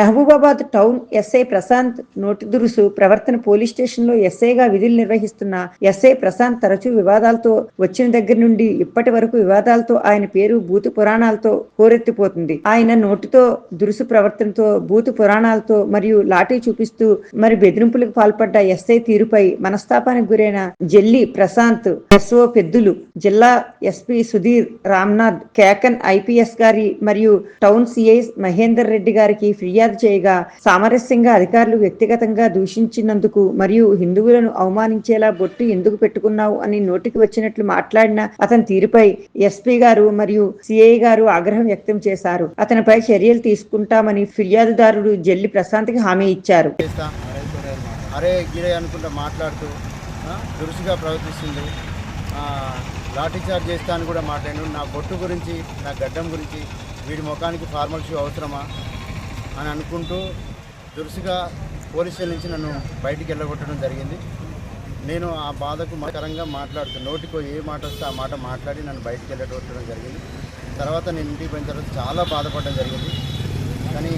Mahabubabad town SI Prashanth నోటి దురుసు ప్రవర్తన police స్టేషన్లో ఎస్ఐగా విధులు నిర్వహిస్తున్న ఎస్ఐ ప్రశాంత్ తరచూ వివాదాలతో వచ్చిన దగ్గర నుండి ఇప్పటి వరకు వివాదాలతో ఆయన పేరు భూత పురాణాలతో హోరెత్తిపోతుంది. ఆయన నోటితో దురుసు ప్రవర్తనతో భూత పురాణాలతో మరియు లాఠీ చూపిస్తూ మరి బెదిరింపులకు పాల్పడ్డ ఎస్ఐ తీరుపై మనస్తాపానికి గురైన జెల్లి ప్రశాంత్ ఎస్ఓ పెద్దులు జిల్లా ఎస్పీ సుధీర్ రామ్నాథ్ కేకన్ ఐపీఎస్ గారి మరియు టౌన్ సిఐ మహేందర్ రెడ్డి గారికి ఫిర్యాదు చేయగా సామరస్యంగా అధికారులు వ్యక్తిగతంగా దూషించినందుకు మరియు హిందువులను అవమానించేలా బొట్టు ఎందుకు పెట్టుకున్నావు అని నోటికి వచ్చినట్లు మాట్లాడిన అతని తీరుపై ఎస్పీ గారు మరియు సిఐ గారు ఆగ్రహం వ్యక్తం చేశారు. అతనిపై చర్యలు తీసుకుంటామని ఫిర్యాదుదారుడు జల్లి ప్రశాంత్కి హామీ ఇచ్చారు. చేస్తా. అరే గిరే అనుకుంటా మాట్లాడుతూ దురుసుగా ప్రవర్తిస్తుంది. లాఠీ చార్జ్ చేస్తా అని కూడా మాట్లాడాను నా బొట్టు గురించి నా గడ్డం గురించి వీడి ముఖానికి ఫార్మల్ షూ అవసరమా? అని అనుకుంటూ దురుసుగా పోలీసుల నుంచి నన్ను బయటికి వెళ్ళగొట్టడం జరిగింది. నేను ఆ బాధకు మకరంగా మాట్లాడుతూ నోటికో ఏ మాట వస్తే ఆ మాట మాట్లాడి నన్ను బయటికి వెళ్ళగొట్టడం జరిగింది. తర్వాత నేను ఇంటికి పోయిన తర్వాత చాలా బాధపడడం జరిగింది. కానీ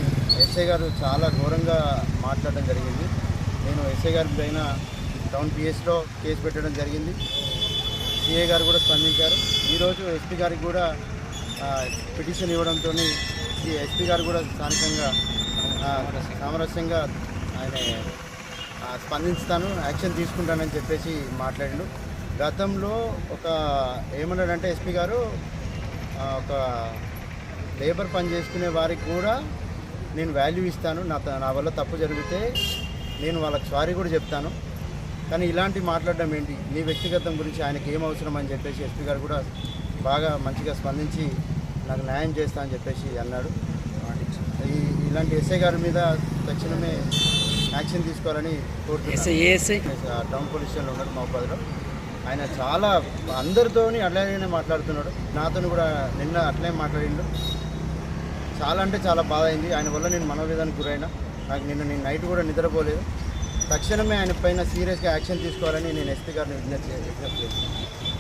ఎస్ఐ గారు చాలా ఘోరంగా మాట్లాడడం జరిగింది. నేను ఎస్ఐ గారి పైన టౌన్ పిఎస్లో కేసు పెట్టడం జరిగింది. సిఏ గారు కూడా స్పందించారు. ఈరోజు ఎస్పీ గారికి కూడా పిటిషన్ ఇవ్వడంతో ఎస్పీ గారు కూడా స్థానికంగా సామరస్యంగా ఆయన స్పందిస్తాను యాక్షన్ తీసుకుంటానని చెప్పేసి మాట్లాడిండు. గతంలో ఒక ఏమన్నాడంటే ఎస్పీ గారు ఒక లేబర్ పని చేసుకునే వారికి కూడా నేను వాల్యూ ఇస్తాను నా త- నా వల్ల తప్పు జరిగితే నేను వాళ్ళకి సారీ కూడా చెప్తాను. కానీ ఇలాంటి మాట్లాడడం ఏంటి? నీ వ్యక్తిగతం గురించి ఆయనకి ఏం అవసరం అని చెప్పేసి ఎస్పీ గారు కూడా బాగా మంచిగా స్పందించి నాకు న్యాయం చేస్తా అని చెప్పేసి అన్నాడు. ఈ ఇలాంటి ఎస్ఐ గారి మీద తక్షణమే యాక్షన్ తీసుకోవాలని కోరుతున్నాను. టౌన్ పోలీస్ స్టేషన్లో ఉన్నాడు మహబాద్లో. ఆయన చాలా అందరితోని అట్లాగే మాట్లాడుతున్నాడు. నాతో కూడా నిన్న అట్లే మాట్లాడిండు. చాలా అంటే చాలా బాధ అయింది. ఆయన వల్ల నేను మనోవేదానికి గురైన. నాకు నిన్న నేను నైట్ కూడా నిద్రపోలేదు. తక్షణమే ఆయన పైన సీరియస్గా యాక్షన్ తీసుకోవాలని నేను ఎస్పీ గారిని విజ్ఞప్తి విజ్ఞప్తి చేస్తున్నాను.